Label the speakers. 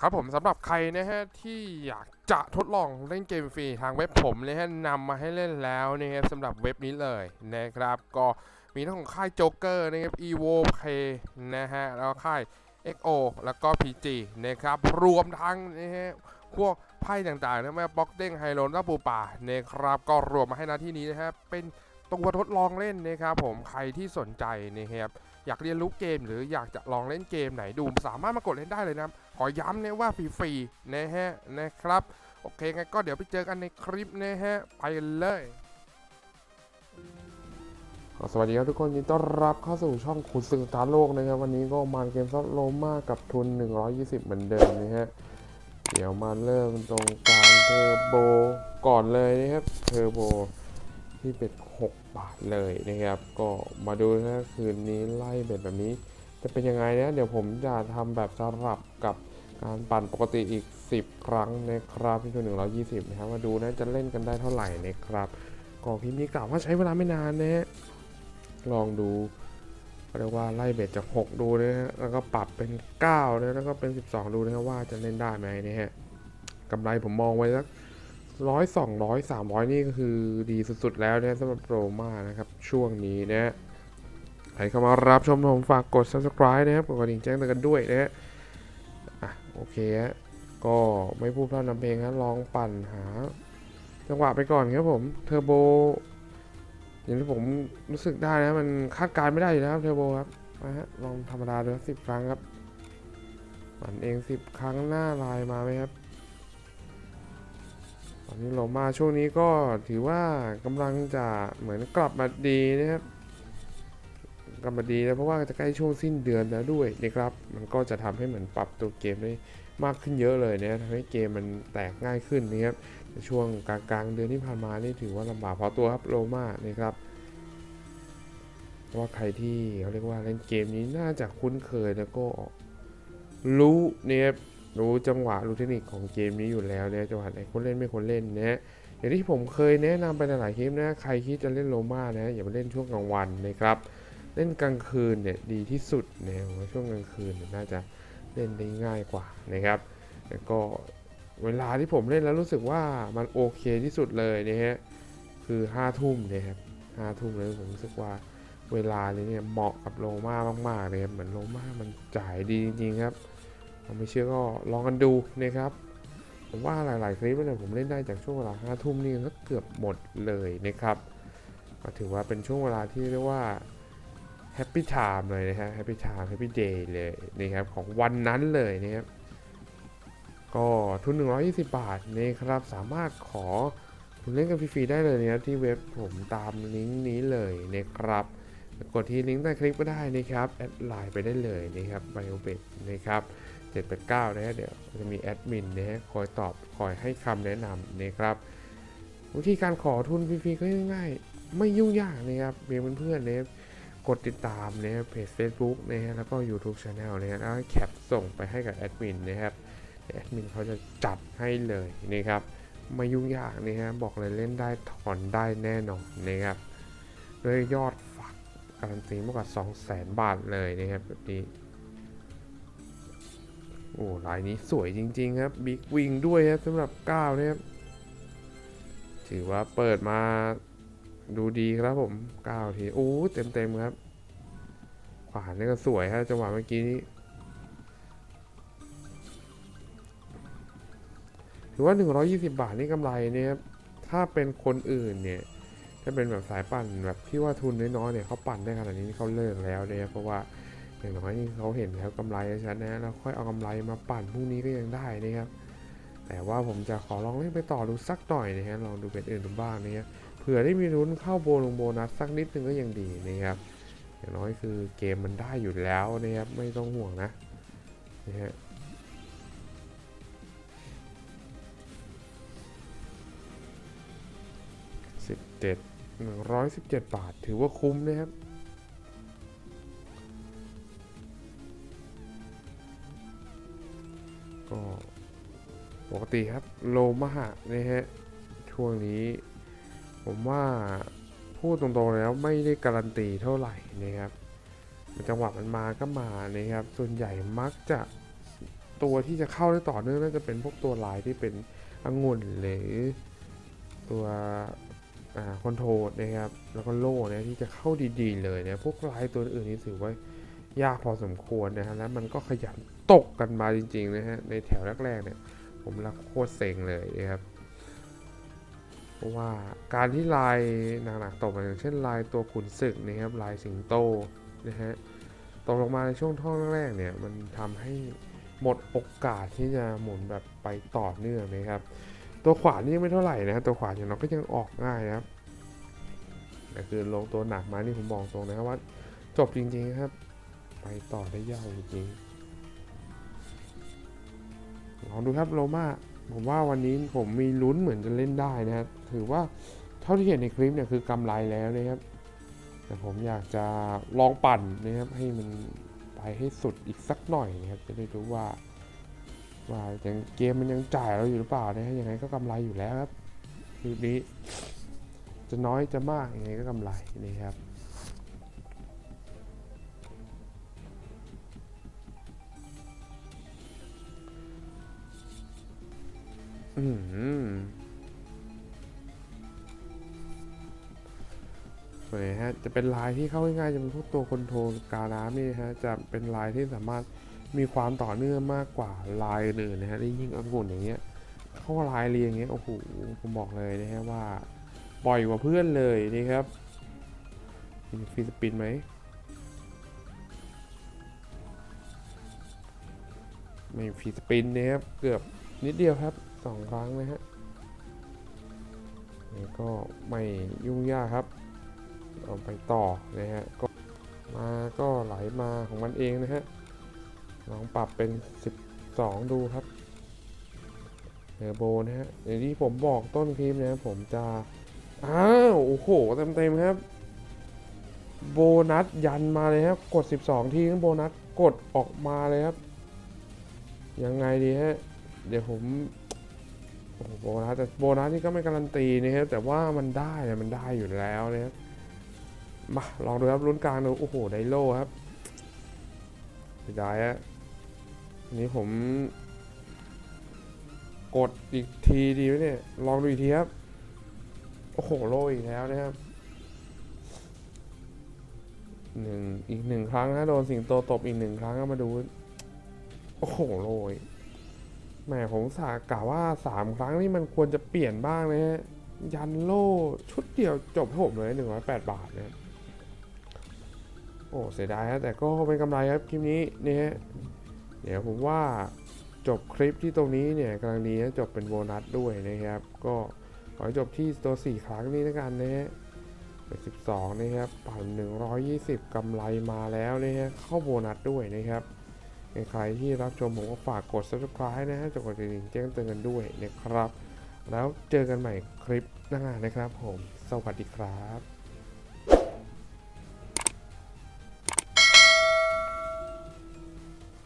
Speaker 1: ครับผมสำหรับใครนะฮะที่อยากจะทดลองเล่นเกมฟรีทางเว็บผมนะฮะนำมาให้เล่นแล้วนะฮะสำหรับเว็บนี้เลยนะครับก็มีทั้งของค่ายโจ๊กเกอร์นะครับ evo play นะฮะแล้วค่าย XO แล้วก็ PG นะครับรวมทั้งนะฮะพวกไพ่ต่างๆนะแม่บ็อกเด้งไฮโลนปูป่านะครับก็รวมมาให้หน้าที่นี้นะฮะเป็นตัวทดลองเล่นนะครับผมใครที่สนใจนะครับ อยากเรียนรู้เกม หรืออยากจะลองเล่นเกมไหนดู สามารถมากดเล่นได้เลยนะขอย้ำเนะว่าฟรีๆนะฮะนะครับ โอเคงั้นก็เดี๋ยวไปเจอกันในคลิปนะฮะ ไปเลยสวัสดีครับทุกคนยินดีต้อนรับเข้าสู่ช่องขุดศึกสถานโลกนะครับ วันนี้ก็มาเกมซัดโลมากับทุน 120 เหมือนเดิมนะฮะ เดี๋ยวมาเริ่มตรงการเทอร์โบก่อนเลยนะครับเทอร์โบ ที่เป็น6บาทเลยนะครับ ก็มาดูนะคืนนี้ไล่เบ็ดแบบนี้ จะเป็นยังไงนะเดี๋ยวผมจะทำแบบสลับกับการปั่นปกติอีก 10 ครั้งนะครับที่ทุน120 นะครับ มาดูนะจะเล่นกันได้เท่าไหร่นะครับก็คลิปนี้กล่าวว่าใช้เวลาไม่นานนะฮะลองดูเรียกว่าไล่เบ็ดจาก 6 ดูนะฮะแล้วก็ปรับเป็น9นะแล้วก็เป็น 12 ดูนะว่าจะเล่นได้ไหมนะฮะกำไรผมมองไว้สัก ร้อยสองร้อยสามร้อยนี่ก็คือดีสุดๆแล้วนะสำหรับโรมานะครับ ช่วงนี้นะใครเข้ามารับชมผมฝากกด subscribe นะครับ กดกระดิ่งแจ้งเตือนกันด้วยนะฮะอะโอเคฮะก็ไม่พูดพร่ำนำเพลงครับลองปั่นหา จังหวะไปก่อนครับผมเทอร์โบอย่างที่ผมรู้สึกได้นะ มันคาดการณ์ไม่ได้อยู่แล้วครับเทอร์โบครับมาฮะลองธรรมดาดูสิบครั้งครับปั่นเองสิบครั้งหน้าลายมาไหมครับ ตอนนี้โรมาช่วงนี้ก็ถือว่ากำลังจะเหมือนกลับมาดีนะครับกลับมาดีนะเพราะว่าจะใกล้ช่วงสิ้นเดือนแล้วด้วยนะครับ มันก็จะทำให้เหมือนปรับตัวเกมได้มากขึ้นเยอะเลยนะทำให้เกมมันแตกง่ายขึ้นนะครับช่วงกลางกลางเดือนที่ผ่านมานี่ถือว่าลำบากพอตัวครับโรมานะครับว่าใครที่เขาเรียกว่าเล่นเกมนี้น่าจะคุ้นเคยแล้วก็รู้เนี่ย รู้จังหวะรู้เทคนิคของเกมนี้อยู่แล้วเนี่ยจังหวะไหนคนเล่นไม่ควรเล่นนะอย่างที่ผมเคยแนะนำไปในหลายคลิปนะใครคิดจะเล่นโรม่านะอย่าไปเล่นช่วงกลางวันนะครับเล่นกลางคืนเนี่ยดีที่สุดนะผมว่าช่วงกลางคืนน่าจะเล่นได้ง่ายกว่านะครับแล้วก็เวลาที่ผมเล่นแล้วรู้สึกว่ามันโอเคที่สุดเลยนะฮะคือ5้าทุ่มนะครับห้าทุ่มเลยผมรู้สึกว่าเวลานี้เนี่ยเหมาะกับโลมามากๆเลยครับเหมือนโลมามันจ่ายดีจริงๆครับ ถ้าไม่เชื่อก็ลองกันดูนะครับ ผมว่าหลาย ๆ คลิปเนี่ยผมเล่นได้จากช่วงเวลาห้าทุ่มนี่ก็เกือบหมดเลยนะครับก็ถือว่าเป็นช่วงเวลาที่เรียกว่าแฮปปี้ไทม์เลยนะฮะแฮปปี้ไทม์แฮปปี้เดย์เลยนะครับของวันนั้นเลยนะครับ ก็ทุน 120 บาทนะครับ สามารถขอคุณเล่นกันฟรีๆได้เลยนะครับที่เว็บผมตามลิงก์นี้เลยนะครับกดที่ลิงก์ใต้คลิปก็ได้นะครับ แอดไลน์ไปได้เลยนะครับไบโอเบนะครับ 789นะฮะเดี๋ยวจะมีแอดมินนะฮะคอยตอบคอยให้คำแนะนำนะครับวิธีการขอทุนฟรีๆก็ง่ายๆ ไม่ยุ่งยากนะครับเพียงเพื่อนๆนะครับกดติดตามนะครับเพจ Facebook นะฮะแล้วก็ YouTube Channel นะฮะแล้วแคปส่งไปให้กับแอดมินนะครับแอดมินเขาจะจัดให้เลยนะครับไม่ยุ่งยากนะฮะบอกเลยเล่นได้ถอนได้แน่นอนนะครับด้วยยอดฝากการันตีมากกว่า 200,000 บาทเลยนะครับแบบนี้ โอ้ลายนี้สวยจริง ๆ ครับบิ๊กวิงด้วยครับสำหรับ9นะครับถือว่าเปิดมาดูดีครับผม9ทีโอ้เต็มเต็มๆครับ ขวานนี่ก็สวยครับจังหวะเมื่อกี้นี้ถือว่า 120 บาทนี่กำไรเนี่ยครับถ้าเป็นคนอื่นเนี่ยถ้าเป็นแบบสายปั่นแบบที่ว่าทุนน้อยๆเนี่ยเขาปั่นได้ขนาดนี้เขาเลิกแล้วเนี่ยเพราะว่า อย่างน้อยนี่เขาเห็นแล้วกำไรชัดนะแล้วค่อยเอากำไรมาปั่นพรุ่งนี้ก็ยังได้นะครับ แต่ว่าผมจะขอลองเล่นไปต่อดูสักหน่อยนะฮะลองดูเป็นอื่นดูบ้างนะครับเผื่อได้มีลุ้นเข้าโบลงโบนัสสักนิดนึงก็ยังดีนะครับอย่างน้อยคือเกมมันได้อยู่แล้วนะครับไม่ต้องห่วงนะนะฮะสิบเจ็ดหนึ่งร้อยสิบเจ็ดบาทถือว่าคุ้มนะครับ ก็ปกติครับโลมาหะนะฮะช่วงนี้ ผมว่าพูดตรงๆแล้วไม่ได้การันตีเท่าไหร่นะครับจังหวะมันมาก็มานะครับ ส่วนใหญ่มักจะตัวที่จะเข้าได้ต่อเนื่องน่าจะเป็นพวกตัวลายที่เป็นองุ่นหรือตัวคอนโทรนะครับแล้วก็โล่เนี่ยที่จะเข้าดีๆเลยเนะพวกลายตัวอื่นนี่ถือว่า ยากพอสมควรนะฮะแล้วมันก็ขยันตกกันมาจริงๆนะฮะในแถวแรกๆเนี่ยผมรักโคตรเซ็งเลยนะครับเพราะว่าการที่ลายหนักๆตกมาอย่างเช่นลายตัวขุนศึกนะครับลายสิงโตนะฮะตกลงมาในช่วงท่อนแรกๆเนี่ยมันทำให้หมดโอกาสที่จะหมุนแบบไปต่อเนื่องนะครับ ตัวขวานนี่ยไม่เท่าไหร่นะตัวขวานอย่างน้อยก็ยังออกง่ายนะครับแต่คือลงตัวหนักมานี่ผมบอกตรงนะครับว่าจบจริงๆครับ ไปต่อได้ยาวจริงๆลองดูครับโรมาผมว่าวันนี้ผมมีลุ้นเหมือนจะเล่นได้นะครับ ถือว่าเท่าที่เห็นในคลิปเนี่ยคือกำไรแล้วนะครับ แต่ผมอยากจะลองปั่นนะครับ ให้มันไปให้สุดอีกสักหน่อยนะครับ จะได้รู้ว่า ว่ายังเกมมันยังจ่ายเราอยู่หรือเปล่านะฮะยังไงก็กำไรอยู่แล้วครับคลิปนี้ จะน้อยจะมากยังไงก็กำไรนะครับ อืมสวยฮะ จะเป็นลายที่เข้าง่ายๆจะเป็นพวกตัวคอนโทรลกาน้ำนี่ฮะ จะเป็นลายที่สามารถมีความต่อเนื่องมากกว่าลายอื่นนะฮะที่ยิ่งองุ่นอย่างเงี้ย เข้าลายเรียงอย่างเงี้ย โอ้โห ผมบอกเลยนะฮะว่าปล่อยกว่าเพื่อนเลยนี่ครับ มีฟีสปินไหม ไม่ฟีสปินนะครับ เกือบนิดเดียวครับ สองครั้งนะฮะนี่ก็ไม่ยุ่งยากครับเอาไปต่อนะฮะก็มาก็ไหลมาของมันเองนะฮะลองปรับเป็น 12 ดูครับเทอร์โบนะฮะอย่างที่ผมบอกต้นคลิปนะผมจะ อ้าว โอ้โห เต็มๆครับ โบนัสยันมาเลยครับ กด 12 ทีข้างโบนัสกดออกมาเลยครับ ยังไงดีฮะ เดี๋ยวผม โอ้โหโบนัสแต่โบนัสนี่ก็ไม่การันตีนะครับแต่ว่ามันได้นะมันได้อยู่แล้วนะครับมาลองดูครับลุ้นกลางดูโอ้โหไดโลครับเสียดายฮะนนี้ผม กดอีกทีดีไหมเนี่ยลองดูอีกทีครับโอ้โหโลอีกแล้วนะครับหนึ่งอีกหนึ่งครั้งนะโดนสิงโตตบอีกหนึ่งครั้งก็มาดู โอ้โหโลย แหมผมสากะว่าสามครั้งนี่มันควรจะเปลี่ยนบ้างนะฮะ ยันโลชุดเดียวจบให้ผมเลยหนึ่งร้อยแปดบาทนะโอ้เสียดายฮะแต่ก็เป็นกำไรครับคลิปนี้เนี่ยฮะเดี๋ยวผมว่าจบคลิปที่ตรงนี้เนี่ยกำลังดีนะจบเป็นโบนัสด้วยนะครับ ก็ขอจบที่ตัว 4 ครั้งนี้แล้วกันนะฮะเป็น12นะครับผ่าน120กำไรมาแล้วนะฮะเข้าโบนัสด้วยนะครับ ใครที่รับชมผมก็ฝากกด subscribe นะฮะจะกดกระดิ่งแจ้งเตือนกันด้วยนะครับ แล้วเจอกันใหม่คลิปหน้านะครับผม สวัสดีครับ